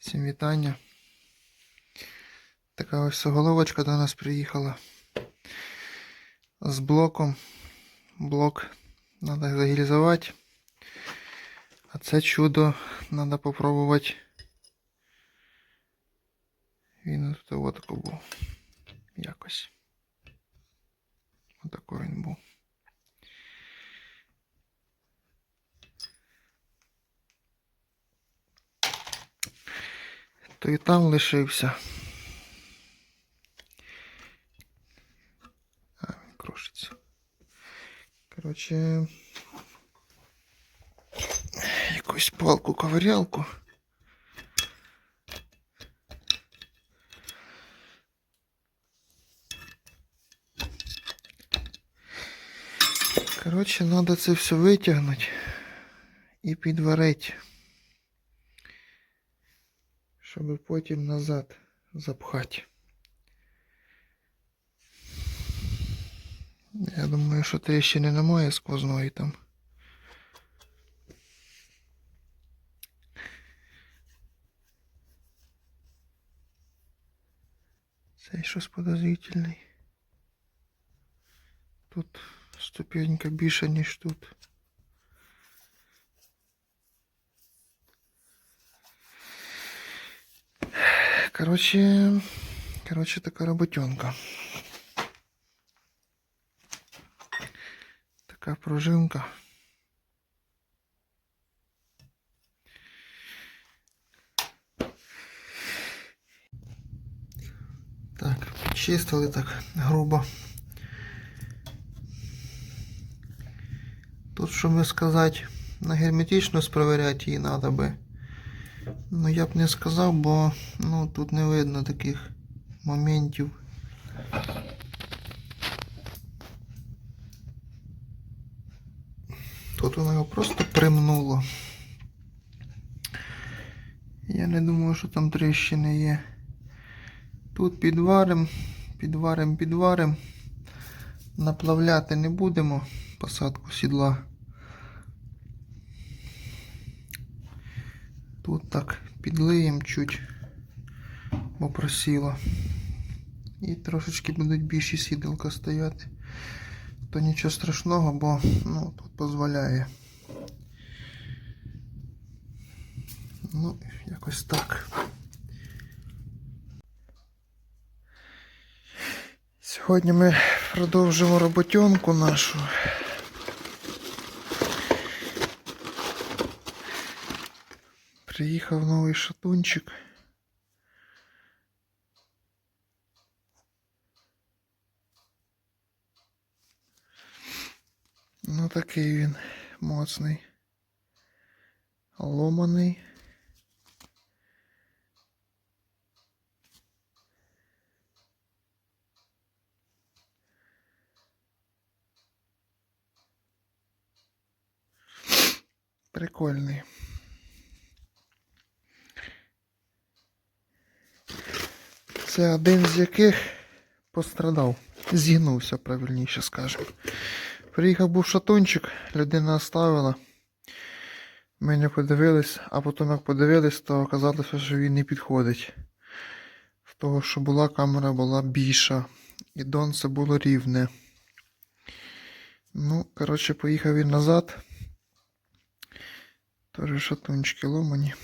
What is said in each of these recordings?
Всім вітання. Така ось головочка до нас приїхала. З блоком. Блок треба загілізувати. А це чудо треба попробувати. Він тут отако був. Якось. Отако він був. І там лишився. А, він крушиться. Коротше. Якусь палку ковирялку. Коротше, треба це все витягнути і підварити. Щоб потім назад запхати. Я думаю, що тріщини немає сквозної там. Цей щось подозрительний. Тут ступенька більше, ніж тут. Короче, короче, така роботенка. Така пружинка. Так, чистили так грубо. Тут, що би сказати, на герметичність провіряти її треба би. Ну я б не сказав, бо ну, тут не видно таких моментів. Тут воно його просто примнуло. Я не думаю, що там тріщини є. Тут підварим, підварим, підварим. Наплавляти не будемо посадку сідла. Тут так підлиємо чуть, бо просіло. І трошечки будуть більші сіделка стояти. То нічого страшного, бо ну, тут дозволяє. Ну, якось так. Сьогодні ми продовжимо роботенку нашу. Приїхав новий шатунчик. Ну такий він моцний. Ломаний. Прикольний. Це один з яких пострадав. Зігнувся, правильніше скажемо. Приїхав був шатунчик, людина оставила. Ми не подивились, а потім як подивились, то оказалося, що він не підходить. В того, що була камера була більша. І донце було рівне. Ну, коротше, поїхав він назад. Тоже шатунчики ломані.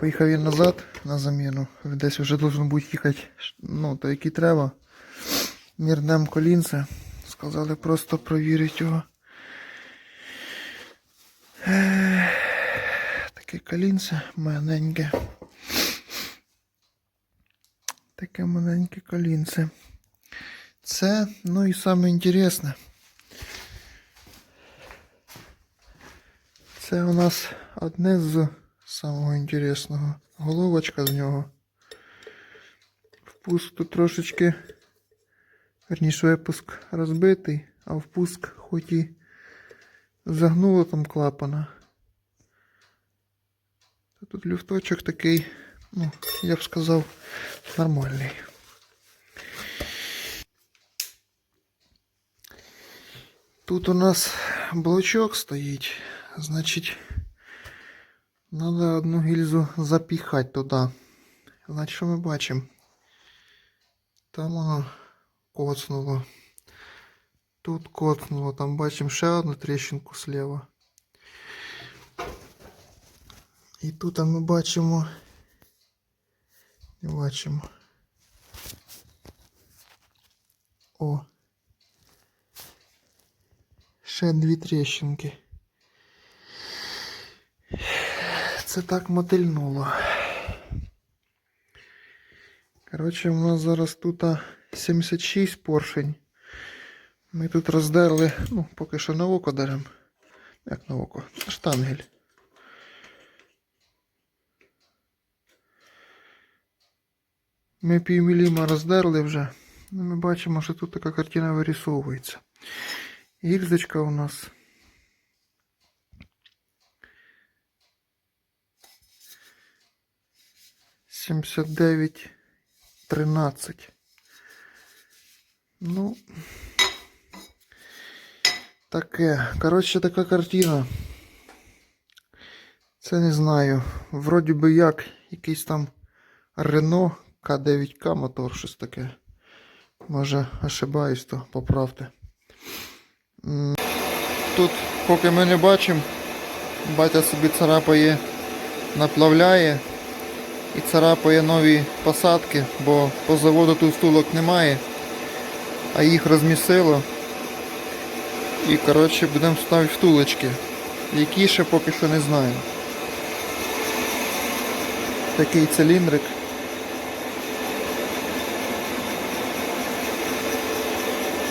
Поїхав він назад на заміну. Десь вже должен бути їхати, ну, то який треба. Мірнем колінце. Сказали просто провірити його. Таке колінце маленьке. Таке маленьке колінце. Це, ну і саме інтересне. Це у нас одне з самого інтересного. Головочка з нього. Впуск тут трошечки, верніше випуск розбитий, а впуск хоч і загнуло там клапана. Тут люфточок такий, ну, я б сказав, нормальний. Тут у нас блочок стоїть, значить, Надо одну гільзу запіхати туди. Значить, що ми бачимо? Там воно коцнуло. Тут коцнуло, там бачимо ще одну тріщинку слева. І тут ми бачимо. Не бачимо. О. Ще дві тріщинки. Це так мотильнуло. Коротше, у нас зараз тут 76 поршень. Ми тут роздерли, ну, поки що на око даремо. Як на око? Штангель. Ми півміліма роздерли вже. Ми бачимо, що тут така картина вирісовується. Гільзочка у нас. Сімдесят дев'ять тринадцять. Ну, таке. Коротше, така картина. Це не знаю. Вроді би як якийсь там Рено К9К мотор, щось таке. Може, ошибаюсь, то поправте. Тут, поки ми не бачимо, батя собі царапає, наплавляє і царапає нові посадки, бо по заводу тут втулок немає, а їх розмісило. І коротше будемо ставити втулочки. Які ще поки що не знаю. Такий циліндрик.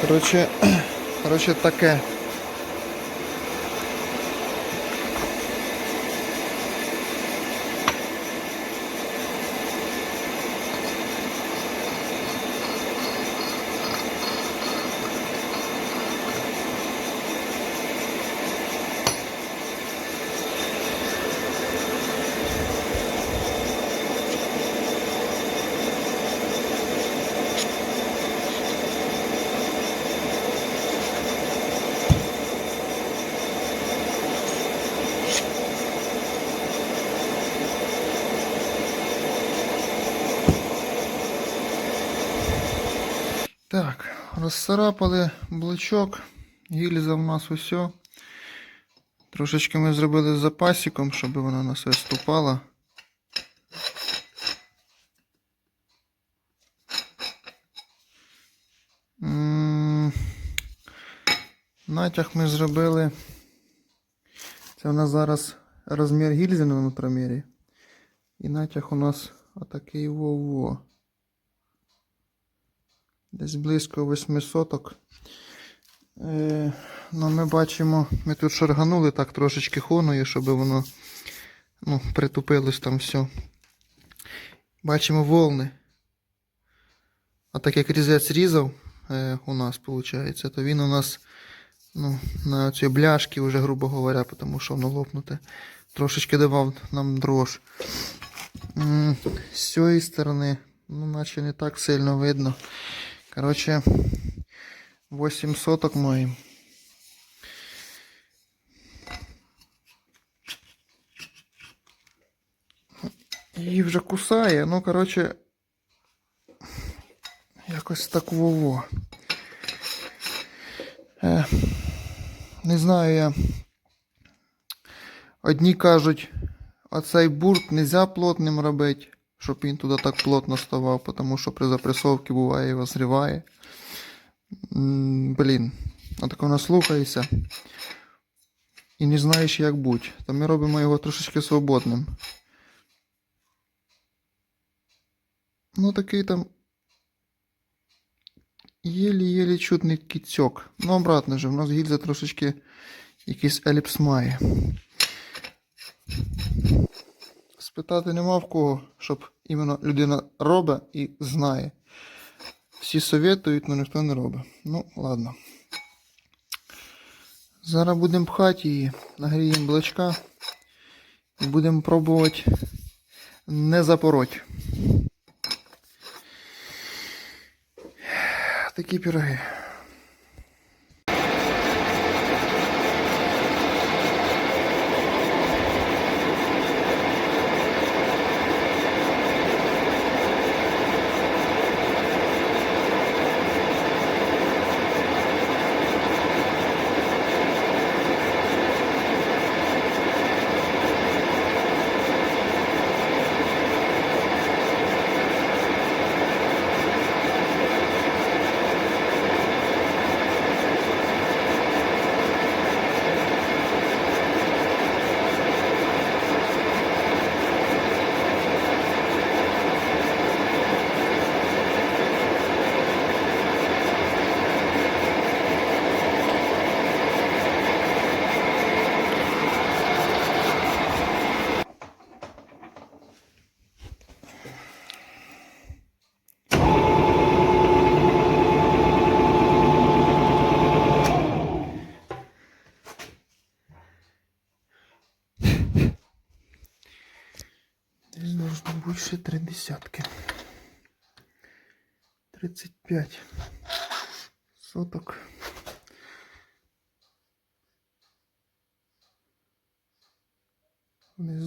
Коротше, коротше таке. Так, розцарапали блочок, гільза в нас усе. Трошечки ми зробили з запасиком, щоб вона на все ступала. Натяг ми зробили. Це у нас зараз розмір гільзи на нутромірі. І натяг у нас отакий во-во. Десь близько 8 соток. Е, ну, ми бачимо, ми тут шарганули так трошечки хоною, щоб воно ну, притупилось там все. Бачимо волни. А так як різець різав е, у нас, виходить, то він у нас ну, на цій бляшки вже, грубо говоря, тому що воно лопнуте. Трошечки давав нам дрож. З цієї сторони, ну, наче не так сильно видно. Короче, 8 соток маємо. Її вже кусає, ну, короче, якось так вово. Е, не знаю я. Одні кажуть, оцей бурт нельзя плотним робити, щоб він туди так плотно ставав, тому що при запресовці буває його зриває. Блін, а так воно слухається. І не знаєш, як будь. То ми робимо його трошечки свободним. Ну, такий там. Єлі-єлі чутний кіцьок. Ну, обратно же, в нас гільза трошечки якийсь еліпс має. Спитати нема в кого, щоб іменно людина робить і знає. Всі советують, але ніхто не робить. Ну, ладно. Зараз будемо пхати її, нагріємо блочка і будемо пробувати не запороть. Такі піроги. Ще три десятки. 35 соток. Внизу